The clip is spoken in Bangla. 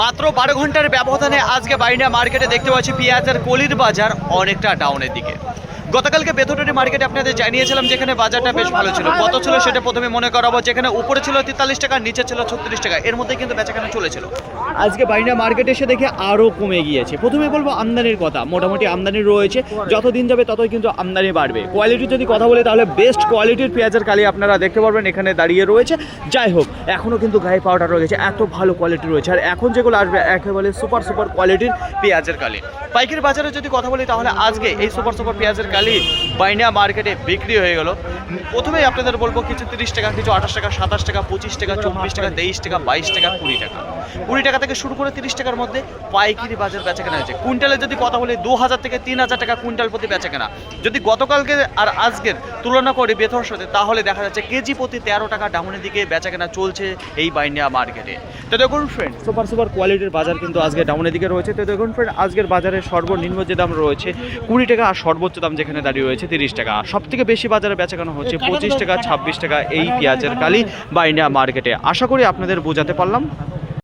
মাত্র বারো ঘণ্টার ব্যবধানে আজকে বাইনা মার্কেটে দেখতে পাচ্ছি পেঁয়াজের কলির বাজার অনেকটা ডাউনের দিকে। গতকালকে বেথরটি মার্কেটে আপনাদের জানিয়েছিলাম যেখানে বাজারটা বেশ ভালো ছিল। কত ছিল সেটা প্রথমে মনে করাবো। যেখানে উপরে ছিল তেতাল্লিশ টাকা, নিচে ছিল ছত্রিশ টাকা। এর মধ্যে কিন্তু বেচাকেনা চলেছিল। আজকে বাইনা মার্কেটে এসে দেখে আরও কমে গিয়েছে। প্রথমে বলব আমদানির কথা। মোটামুটি আমদানি রয়েছে। যত দিন যাবে ততই কিন্তু আমদানি বাড়বে। কোয়ালিটির যদি কথা বলি, তাহলে বেস্ট কোয়ালিটির পেঁয়াজের কালি আপনারা দেখতে পারবেন এখানে দাঁড়িয়ে রয়েছে। যাই হোক এখনও কিন্তু গায়ে পাউডার রয়েছে। এত ভালো কোয়ালিটি রয়েছে। আর এখন যেগুলো আসবে, একেবারে সুপার সুপার কোয়ালিটির পেঁয়াজের কালি। পাইকারি বাজারে যদি কথা বলি, তাহলে আজকে এই সুপার সুপার পেঁয়াজের কালি বাইনা মার্কেটে বিক্রি হয়ে গেল। প্রথমেই আপনাদের বলব কিছু তিরিশ টাকা, কিছু আঠাশ টাকা, সাতাশ টাকা, পঁচিশ টাকা, চব্বিশ টাকা, তেইশ টাকা, বাইশ টাকা, কুড়ি টাকা। কুড়ি টাকা থেকে শুরু করে তিরিশ টাকার মধ্যে পাইকারি বাজার বেচা কেনা হয়েছে। কুইন্টালে যদি কথা বলি, দু হাজার থেকে তিন হাজার টাকা কুইন্টাল প্রতি বেচা কেনা যদি গতকালকে আর আজকের তুলনা করে বেথর সাথে, তাহলে দেখা যাচ্ছে কেজি প্রতি তেরো টাকা ডাউনের দিকে বেচা কেনা চলছে এই বাইনিয়া মার্কেটে। তো দেখুন ফ্রেন্ড সুপার সুপার কোয়ালিটির বাজার কিন্তু আজকে ডাউনের দিকে রয়েছে। তো দেখুন ফ্রেন্ড আজকের বাজারে সর্বনিম্ন যে দাম রয়েছে, কুড়ি টাকা আর সর্বোচ্চ দাম যেখানে দাঁড়িয়ে রয়েছে তিরিশ টাকা। সব থেকে বেশি বাজারে বেচা কেনা হচ্ছে পঁচিশ টাকা ছাব্বিশ টাকা এই পেঁয়াজের কালি বাইনিয়া মার্কেটে। আশা করি আপনাদের বোঝাতে পারলাম।